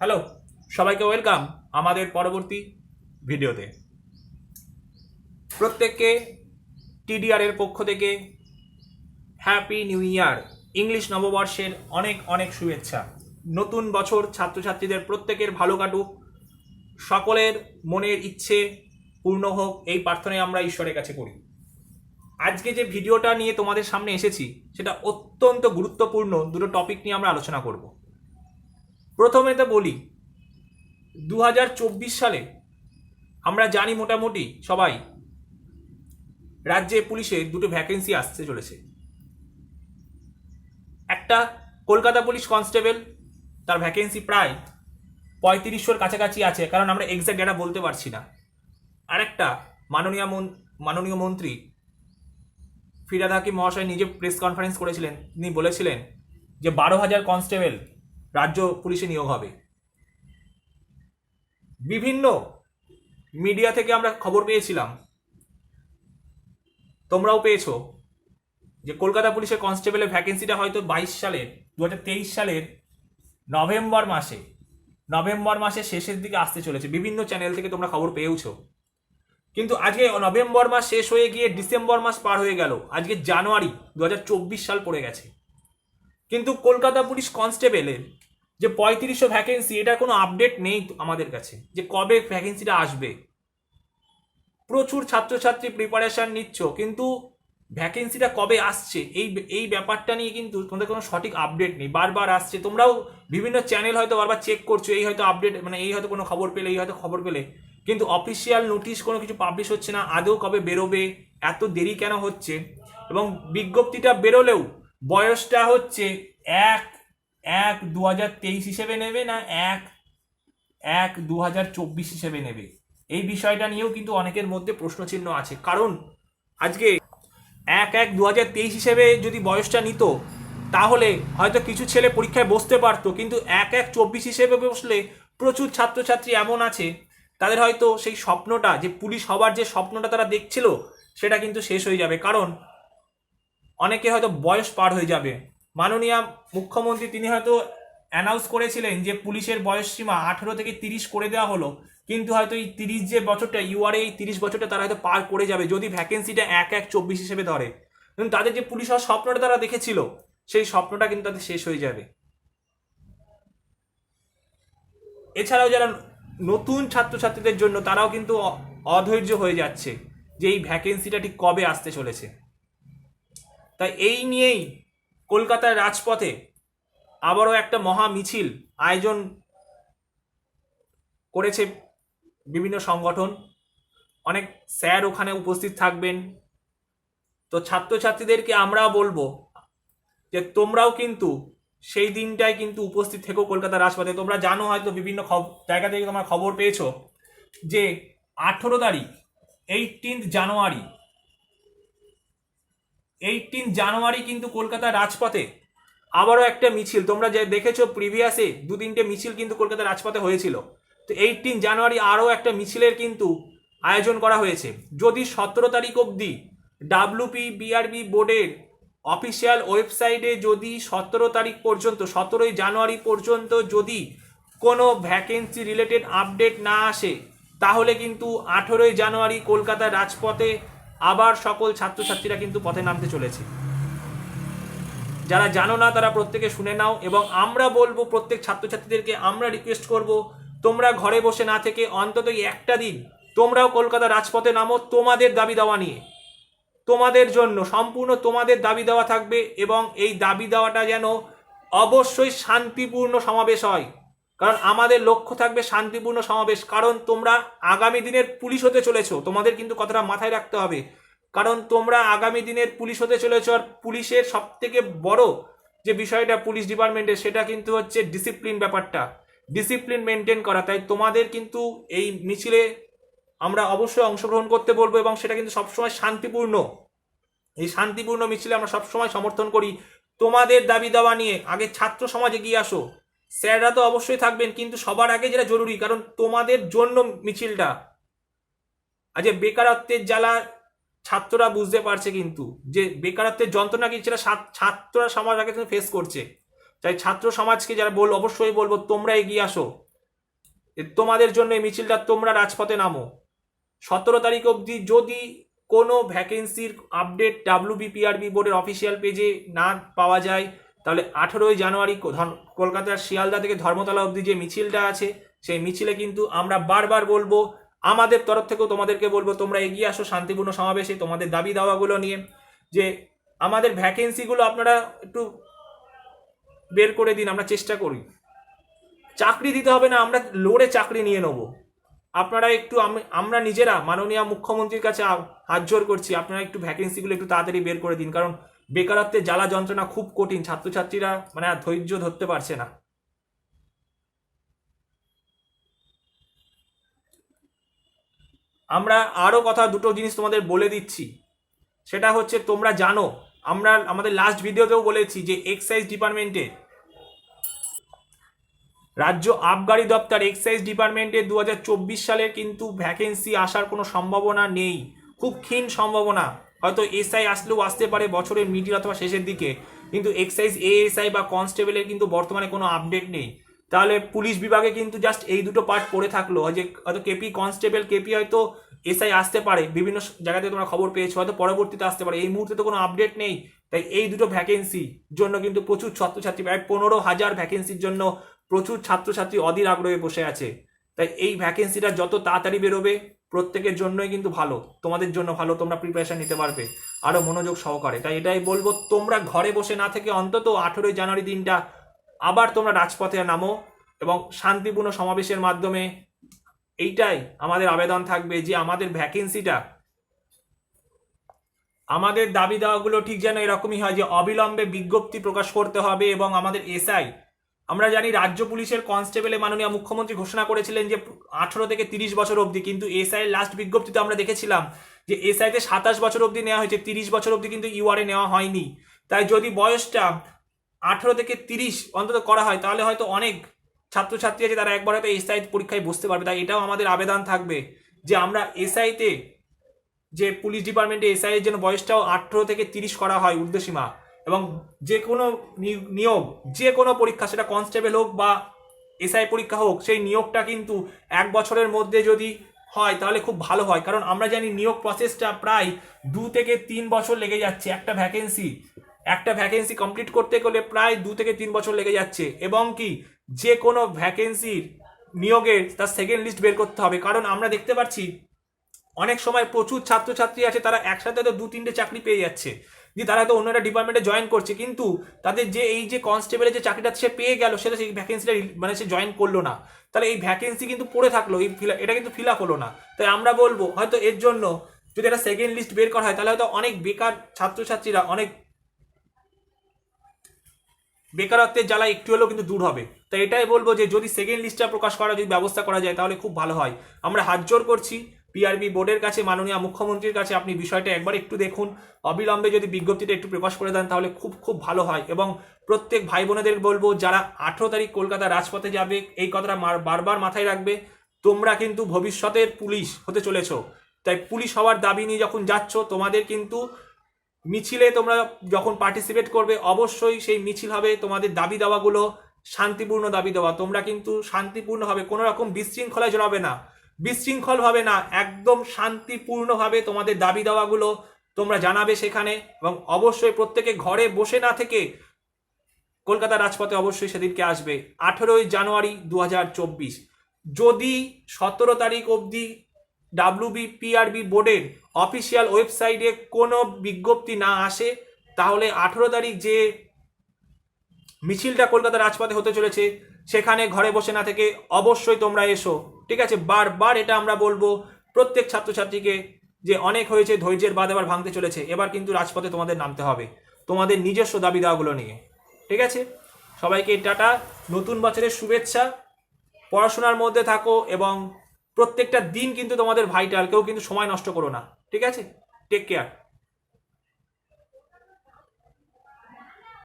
Hello সবাইকে welcome আমাদের পরবর্তী ভিডিওতে। প্রত্যেককে টিডিআর এর পক্ষ থেকে হ্যাপি নিউ ইয়ার ইংলিশ নববর্ষের অনেক অনেক শুভেচ্ছা। নতুন বছর ছাত্রছাত্রীদের প্রত্যেকের ভালো কাটুক। সকলের মনের ইচ্ছে পূর্ণ হোক, এই প্রার্থনাই আমরা ঈশ্বরের কাছে করি। আজকে যে ভিডিওটা নিয়ে তোমাদের সামনে এসেছি, সেটা অত্যন্ত গুরুত্বপূর্ণ। দুটো টপিক নিয়ে আমরা আলোচনা করব। প্রথমে তো বলি দু হাজার চব্বিশ সালে আমরা জানি মোটামুটি সবাই, রাজ্যে পুলিশে দুটো ভ্যাকেন্সি আসতে চলেছে। একটা কলকাতা পুলিশ কনস্টেবল তার ভ্যাকেন্সি প্রায় পঁয়ত্রিশশোর কাছাকাছি আছে, কারণ আমরা এক্সাক্ট ডেটা বলতে পারছি না। আরেকটা মাননীয় মন- মাননীয় মন্ত্রী ফিরাদ মহাশয় নিজে প্রেস কনফারেন্স করেছিলেন, তিনি বলেছিলেন যে বারো হাজার কনস্টেবল রাজ্য পুলিশে নিয়োগ হবে। বিভিন্ন মিডিয়া থেকে আমরা খবর পেয়েছিলাম। তোমরাও পেয়েছ যে কলকাতা পুলিশের কনস্টেবলের ভ্যাকেন্সিটা হয়তো বাইশ সালের দু হাজার তেইশ সালের নভেম্বর মাসে, নভেম্বর মাসের শেষের দিকে আসতে চলেছে। বিভিন্ন চ্যানেল থেকে তোমরা খবর পেয়েওছো। কিন্তু আজকে নভেম্বর মাস শেষ হয়ে গিয়ে ডিসেম্বর মাস পার হয়ে গেল। আজকে জানুয়ারি দু হাজার চব্বিশ সাল পড়ে গেছে। কিন্তু কলকাতা পুলিশ কনস্টেবলের যে পঁয়ত্রিশশো ভ্যাকেন্সি এটা কোনো আপডেট নেই আমাদের কাছে যে কবে ভ্যাকেন্সিটা আসবে। প্রচুর ছাত্রছাত্রী প্রিপারেশন নিচ্ছ, কিন্তু ভ্যাকেন্সিটা কবে আসছে? এই এই ব্যাপারটা নিয়ে কিন্তু তোমাদের কোনো সঠিক আপডেট নেই। বারবার আসছে। তোমরাও বিভিন্ন চ্যানেল হয়তো বারবার চেক করছ, এই হয়তো আপডেট মানে এই হয়তো কোনো খবর পেলে, এই হয়তো খবর পেলে। কিন্তু অফিসিয়াল নোটিশ কোনো কিছু পাবলিশ হচ্ছে না, আদৌ কবে বেরোবে, এত দেরি কেন হচ্ছে? এবং বিজ্ঞপ্তিটা বেরোলেও বয়সটা হচ্ছে এক এক দু হাজার তেইশ হিসেবে নেবে না এক এক দু হাজার চব্বিশ হিসেবে নেবে? এই বিষয়টা নিয়েও কিন্তু অনেকের মধ্যে প্রশ্নচিহ্ন আছে। কারণ আজকে এক এক দু হাজার তেইশ হিসেবে যদি বয়সটা নিত, তাহলে হয়তো কিছু ছেলে পরীক্ষায় বসতে পারতো, কিন্তু এক এক চব্বিশ হিসেবে বসলে প্রচুর ছাত্রছাত্রী এমন আছে, তাদের হয়তো সেই স্বপ্নটা, যে পুলিশ হবার যে স্বপ্নটা তারা দেখছিল, সেটা কিন্তু শেষ হয়ে যাবে। কারণ অনেকে হয়তো বয়স পার হয়ে যাবে। মাননীয় মুখ্যমন্ত্রী তিনি হয়তো অ্যানাউন্স করেছিলেন যে পুলিশের বয়স সীমা আঠেরো থেকে তিরিশ করে দেওয়া হলো। কিন্তু হয়তো এই তিরিশ যে বছরটা ইউআরএ এই তিরিশ বছরটা তারা হয়তো পার করে যাবে যদি ভ্যাকেন্সিটা এক এক চব্বিশ হিসেবে ধরে। কিন্তু তাদের যে পুলিশ হওয়ার স্বপ্নটা তারা দেখেছিল, সেই স্বপ্নটা কিন্তু তাদের শেষ হয়ে যাবে। এছাড়াও যারা নতুন ছাত্রছাত্রীদের জন্য তারাও কিন্তু অধৈর্য হয়ে যাচ্ছে যে এই ভ্যাকেন্সিটা ঠিক কবে আসতে চলেছে। তাই এই নিয়েই কলকাতার রাজপথে আবারও একটা মহা মিছিল আয়োজন করেছে বিভিন্ন সংগঠন। অনেক স্যার ওখানে উপস্থিত থাকবেন। তো ছাত্রছাত্রীদেরকে আমরা বলব যে তোমরাও কিন্তু সেই দিনটাই কিন্তু উপস্থিত থেকো কলকাতা রাজপথে। তোমরা জানো হয়তো বিভিন্ন জায়গা থেকে তোমরা খবর পেয়েছ যে আঠেরো তারিখ এইটিন্থ জানুয়ারি এইটিন জানুয়ারি কিন্তু কলকাতা রাজপথে আবারও একটা মিছিল। তোমরা যে দেখেছ প্রিভিয়াসে দু তিনটে মিছিল কিন্তু কলকাতা রাজপথে হয়েছিল। তো এইটিন জানুয়ারি আরও একটা মিছিলের কিন্তু আয়োজন করা হয়েছে। যদি সতেরো তারিখ অবধি ডাব্লিউপি বিআরবি বোর্ডের অফিসিয়াল ওয়েবসাইটে যদি সতেরো তারিখ পর্যন্ত, সতেরোই জানুয়ারি পর্যন্ত যদি কোনো ভ্যাকেন্সি রিলেটেড আপডেট না আসে, তাহলে কিন্তু আঠেরোই জানুয়ারি কলকাতার রাজপথে আবার সকল ছাত্রছাত্রীরা কিন্তু পথে নামতে চলেছে। যারা জানো না, তারা প্রত্যেকে শুনে নাও এবং আমরা বলব, প্রত্যেক ছাত্রছাত্রীদেরকে আমরা রিকোয়েস্ট করব, তোমরা ঘরে বসে না থেকে অন্তত একটা দিন তোমরাও কলকাতা রাজপথে নামো তোমাদের দাবি দেওয়া নিয়ে। তোমাদের জন্য, সম্পূর্ণ তোমাদের দাবি দেওয়া থাকবে এবং এই দাবি দেওয়াটা যেন অবশ্যই শান্তিপূর্ণ সমাবেশ হয়। কারণ আমাদের লক্ষ্য থাকবে শান্তিপূর্ণ সমাবেশ। কারণ তোমরা আগামী দিনের পুলিশ হতে চলেছো। তোমাদের কিন্তু কথাটা মাথায় রাখতে হবে। কারণ তোমরা আগামী দিনের পুলিশ হতে চলেছো আর পুলিশের সব থেকে বড় যে বিষয়টা পুলিশ ডিপার্টমেন্টের সেটা কিন্তু হচ্ছে ডিসিপ্লিন ব্যাপারটা। ডিসিপ্লিন মেনটেন করা। তাই তোমাদের কিন্তু এই মিছিলে আমরা অবশ্যই অংশগ্রহণ করতে বলব এবং সেটা কিন্তু সবসময় শান্তিপূর্ণ। এই শান্তিপূর্ণ মিছিলে আমরা সবসময় সমর্থন করি। তোমাদের দাবি দাওয়া নিয়ে আগে ছাত্র সমাজে গিয়ে আসো। স্যাররা তো অবশ্যই থাকবেন, কিন্তু সবার আগে যেটা জরুরি, কারণ তোমাদের জন্য মিছিলটা। আজ বেকারত্বের জ্বালা ছাত্ররা বুঝতে পারছে কিন্তু, যে বেকারত্বের যন্ত্রণা কি সেটা ছাত্ররা সমাজ আগে ফেস করছে। তাই ছাত্র সমাজকে যারা বল, অবশ্যই বলব, তোমরা এগিয়ে আসো। তোমাদের জন্য এই মিছিলটা তোমরা রাজপথে নামো। সতেরো তারিখ অবধি যদি কোনো ভ্যাকেন্সির আপডেট ডাব্লিউ বিপিআরবি বোর্ডের অফিসিয়াল পেজে না পাওয়া যায় তাহলে আঠেরোই জানুয়ারি কলকাতার শিয়ালদা থেকে ধর্মতলা অবধি যে মিছিলটা আছে, সেই মিছিলে কিন্তু আমরা বারবার বলব, আমাদের তরফ থেকেও তোমাদেরকে বলব, তোমরা এগিয়ে আসো, শান্তিপূর্ণ সমাবেশে, তোমাদের দাবি দাওয়াগুলো নিয়ে, যে আমাদের ভ্যাকেন্সিগুলো আপনারা একটু বের করে দিন, আমরা চেষ্টা করি। চাকরি দিতে হবে না, আমরা লোড়ে চাকরি নিয়ে নেব। আপনারা একটু আম- আমরা নিজেরা মাননীয় মুখ্যমন্ত্রীর কাছে হাত জোর করছি, আপনারা একটু ভ্যাকেন্সিগুলো একটু তাড়াতাড়ি বের করে দিন, কারণ বেকারত্বের জ্বালা যন্ত্রণা খুব কঠিন, ছাত্রছাত্রীরা মানে আর ধৈর্য ধরতে পারছে না। আমরা আরও কথা, দুটো জিনিস তোমাদের বলে দিচ্ছি। সেটা হচ্ছে, তোমরা জানো, আমরা আমাদের লাস্ট ভিডিওতেও বলেছি যে এক্সাইজ ডিপার্টমেন্টে রাজ্য আবগারি দপ্তর এক্সাইজ ডিপার্টমেন্টে দু সালের কিন্তু ভ্যাকেন্সি আসার কোনো সম্ভাবনা নেই। খুব ক্ষীণ সম্ভাবনা। হয়তো এসআই আসলেও আসতে পারে বছরের মিডিল অথবা শেষের দিকে। কিন্তু এক্সাইজ এএসআই বা কনস্টেবলের কিন্তু বর্তমানে কোনো আপডেট নেই। তাহলে পুলিশ বিভাগে কিন্তু জাস্ট এই দুটো পার্ট পড়ে থাকল। যে হয়তো কেপি কনস্টেবল কেপি হয়তো এসআই আসতে পারে। বিভিন্ন জায়গাতে তোমরা খবর পেয়েছ, হয়তো পরবর্তীতে আসতে পারে। এই মুহূর্তে তো কোনো আপডেট নেই। তাই এই দুটো ভ্যাকেন্সি জন্য কিন্তু প্রচুর ছাত্রছাত্রী, প্রায় পনেরো হাজার ভ্যাকেন্সির জন্য প্রচুর ছাত্রছাত্রী অধীর আগ্রহে বসে আছে। তাই এই ভ্যাকেন্সিটা যত তাড়াতাড়ি বেরোবে প্রত্যেকের জন্যই কিন্তু ভালো, তোমাদের জন্য ভালো, তোমরা প্রিপারেশন নিতে পারবে, আরও মনোযোগ সহকারে। তাই এটাই বলব, তোমরা ঘরে বসে না থেকে অন্তত আঠেরোই জানুয়ারি দিনটা আবার তোমরা রাজপথে নামো এবং শান্তিপূর্ণ সমাবেশের মাধ্যমে এইটাই আমাদের আবেদন থাকবে যে আমাদের ভ্যাকেন্সিটা আমাদের দাবি দাওয়াগুলো ঠিক যেন এরকমই হয় যে অবিলম্বে বিজ্ঞপ্তি প্রকাশ করতে হবে এবং আমাদের এসআই আমরা জানি রাজ্য পুলিশের কনস্টেবলে মাননীয় মুখ্যমন্ত্রী ঘোষণা করেছিলেন যে আঠারো থেকে তিরিশ বছর অবধি, কিন্তু এসআই এর লাস্ট বিজ্ঞপ্তিতে আমরা দেখেছিলাম যে এসআইতে সাতাশ বছর অবধি নেওয়া হয়েছে, তিরিশ বছর অবধি কিন্তু ইউআরএ নেওয়া হয়নি। তাই যদি বয়সটা আঠারো থেকে তিরিশ অন্তত করা হয়, তাহলে হয়তো অনেক ছাত্রছাত্রী আছে তারা একবার হয়তো এসআই পরীক্ষায় বসতে পারবে। তাই এটাও আমাদের আবেদন থাকবে যে আমরা এসআইতে যে পুলিশ ডিপার্টমেন্টে এসআই এর জন্য বয়সটাও আঠারো থেকে তিরিশ করা হয়, ঊর্ধ্বসীমা। এবং যে কোনো নিয়োগ, যে কোনো পরীক্ষা, সেটা কনস্টেবল হোক বা এসআই পরীক্ষা হোক, সেই নিয়োগটা কিন্তু এক বছরের মধ্যে যদি হয়, তাহলে খুব ভালো হয়। কারণ আমরা জানি নিয়োগ প্রসেসটা প্রায় দু থেকে তিন বছর লেগে যাচ্ছে একটা ভ্যাকেন্সি একটা ভ্যাকেন্সি কমপ্লিট করতে গেলে প্রায় দু থেকে তিন বছর লেগে যাচ্ছে। এবং কি, যে কোনো ভ্যাকেন্সির নিয়োগের তার সেকেন্ড লিস্ট বের করতে হবে। কারণ আমরা দেখতে পাচ্ছি, অনেক সময় প্রচুর ছাত্রছাত্রী আছে, তারা একসাথে তো দু তিনটে চাকরি পেয়ে যাচ্ছে। যে তারা হয়তো অন্য একটা ডিপার্টমেন্টে জয়েন করছে, কিন্তু তাদের যে এই যে কনস্টেবলের যে চাকরিটা সে পেয়ে গেল, সেটা সেই ভ্যাকেন্সিটা মানে সে জয়েন করল না। তাহলে এই ভ্যাকেন্সি কিন্তু পড়ে থাকল, এই এটা কিন্তু ফিল আপ হলো না। তাই আমরা বলব, হয়তো এর জন্য যদি একটা সেকেন্ড লিস্ট বের করা হয়, তাহলে হয়তো অনেক বেকার ছাত্রছাত্রীরা, অনেক বেকারত্বের জ্বালা একটু হলেও কিন্তু দূর হবে। তাই এটাই বলব যে যদি সেকেন্ড লিস্টটা প্রকাশ করা যদি ব্যবস্থা করা যায়, তাহলে খুব ভালো হয়। আমরা হাত জোর করছি। পিআরবি বোর্ডের কাছে, মাননীয় মুখ্যমন্ত্রীর কাছে আপনি বিষয়টা একবার একটু দেখুন। অবিলম্বে যদি বিজ্ঞপ্তিটা একটু প্রকাশ করে দেন, তাহলে খুব খুব ভালো হয়। এবং প্রত্যেক ভাই বোনেদের বলব, যারা আঠেরো তারিখ কলকাতা রাজপথে যাবে, এই কথাটা বারবার মাথায় রাখবে, তোমরা কিন্তু ভবিষ্যতের পুলিশ হতে চলেছো। তাই পুলিশ হওয়ার দাবি নিয়ে যখন যাচ্ছ, তোমাদের কিন্তু মিছিলে তোমরা যখন পার্টিসিপেট করবে, অবশ্যই সেই মিছিল হবে তোমাদের দাবি দাওয়াগুলো, শান্তিপূর্ণ দাবি দেওয়া। তোমরা কিন্তু শান্তিপূর্ণভাবে কোনো রকম বিশৃঙ্খলায় জড়াবে না। বিশৃঙ্খল হবে না, একদম শান্তিপূর্ণভাবে তোমাদের দাবি দাওয়াগুলো তোমরা জানাবে সেখানে এবং অবশ্যই প্রত্যেকে ঘরে বসে না থেকে কলকাতা রাজপথে অবশ্যই সেদিনকে আসবে। আঠেরোই জানুয়ারি দু হাজার চব্বিশ। যদি সতেরো তারিখ অবধি ডাব্লিউবি পিআরবি বোর্ডের অফিসিয়াল ওয়েবসাইটে কোনো বিজ্ঞপ্তি না আসে, তাহলে আঠেরো তারিখ যে মিছিলটা কলকাতা রাজপথে হতে চলেছে, সেখানে ঘরে বসে না থেকে অবশ্যই তোমরা এসো। ঠিক আছে, বারবার এটা আমরা বলব প্রত্যেক ছাত্রছাত্রীকে যে অনেক হয়েছে, ধৈর্যের বাদ এবার ভাঙতে চলেছে, এবার কিন্তু রাজপথে তোমাদের নামতে হবে, তোমাদের নিজস্ব দাবি দাওয়াগুলো নিয়ে, ঠিক আছে? সবাইকে টাটা, নতুন বছরের শুভেচ্ছা, পড়াশোনার মধ্যে থাকো এবং প্রত্যেকটা দিন কিন্তু তোমাদের ভাইটাল কেউ কিন্তু সময় নষ্ট করো না, ঠিক আছে? Take care